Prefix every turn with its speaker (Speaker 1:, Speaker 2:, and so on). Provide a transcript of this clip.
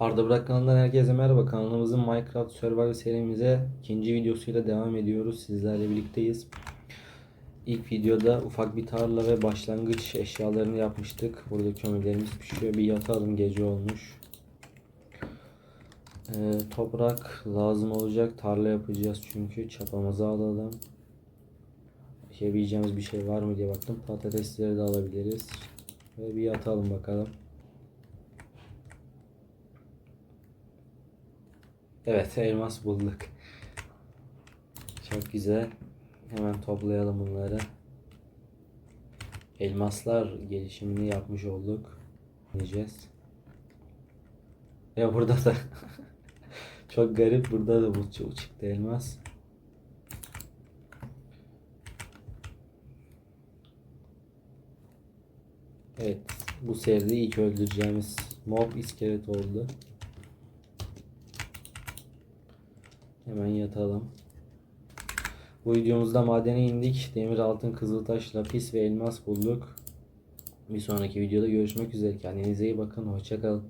Speaker 1: Arda Burak kanalından herkese merhaba. Kanalımızın Minecraft Survival serimize ikinci videosuyla devam ediyoruz. Sizlerle birlikteyiz. İlk videoda ufak bir tarla ve başlangıç eşyalarını yapmıştık. Burada kömürlerimiz pişiyor. Bir yatalım gece olmuş. Ee, toprak lazım olacak. Tarla yapacağız çünkü. Çapamızı alalım. Yapabileceğimiz bir şey var mı diye baktım. Patatesleri de alabiliriz. Ve bir yatalım bakalım. Evet elmas bulduk. Çok güzel. Hemen toplayalım bunları. Elmaslar gelişimini yapmış olduk. Diyeceğiz. Ya burada da çok garip burada da bu çı- çıktı elmas. Evet bu seride ilk öldüreceğimiz mob iskelet oldu. Hemen yatalım. Bu videomuzda madene indik. Demir, altın, kızıltaş, lapis ve elmas bulduk. Bir sonraki videoda görüşmek üzere. Kendinize iyi bakın. Hoşçakalın.